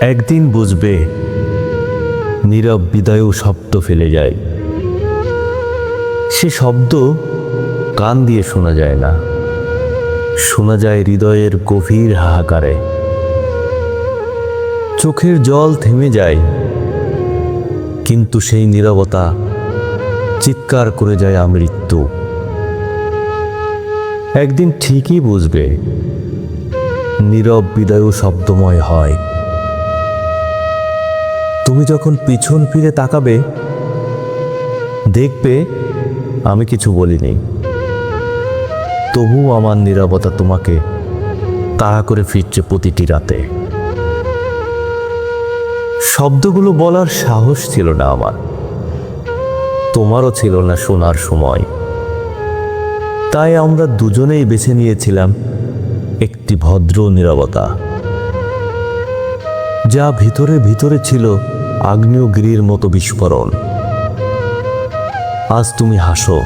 একদিন বুঝবে, নীরব বিদায়ও শব্দ ফেলে যায়। সে শব্দ কান দিয়ে শোনা যায় না। শোনা যায় হৃদয়ের গভীর হাহাকারে। চোখের জল থেমে যায়, কিন্তু সেই নীরবতা চিৎকার করে যায় আমৃত্যু। একদিন ঠিকই বুঝবে, নীরব বিদায়ও শব্দময় হয়। তুমি যখন পিছন ফিরে তাকাবে, দেখবে আমি কিছু বলিনি। তবু আমার নীরবতা তোমাকে তাড়া করে ফিরছে প্রতিটি রাতে। শব্দগুলো বলার সাহস ছিল না আমার। তোমারও ছিল না শোনার সময়। তাই আমরা দুজনেই বেছে নিয়েছিলাম একটি ভদ্র নীরবতা, যা ভিতরে ভিতরে ছিল আগ্নেয়গিরির মতো বিস্ফোরণ। আজ তুমি হাসো।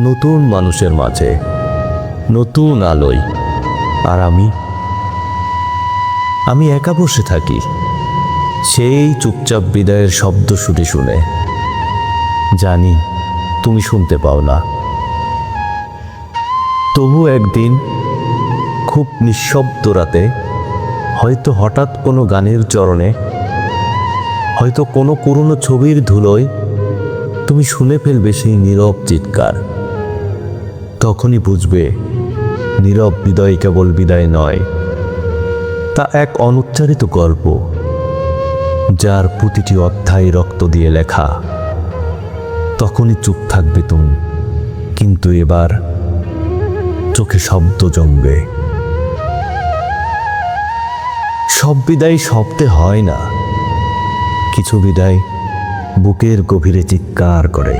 নতুন মানুষের মাঝে, নতুন আলোয়। আর আমি আমি একা বসে থাকি। সেই চুপচাপ বিদায়ের শব্দ শুনে শুনে। জানি, তুমি শুনতে পাও না। তবু একদিন, খুব নিঃশব্দ রাতে, হয়তো হঠাৎ কোনো গানের চরণে হয়তো কোনো পুরনো ছবির ধুলোয় তুমি শুনে ফেলবে সেই নীরব চিৎকার। তখনই বুঝবে, নীরব বিদায় কেবল বিদায় নয়, তা এক অনুচ্চারিত গল্প, যার প্রতিটি অধ্যায় রক্ত দিয়ে লেখা। তখনই চুপ থাকবে তুমি, কিন্তু এবার চোখে শব্দ জমবে। সব বিদায় শব্দে হয় না। কিছু বিদায় বুকের গভীরে চিৎকার করে।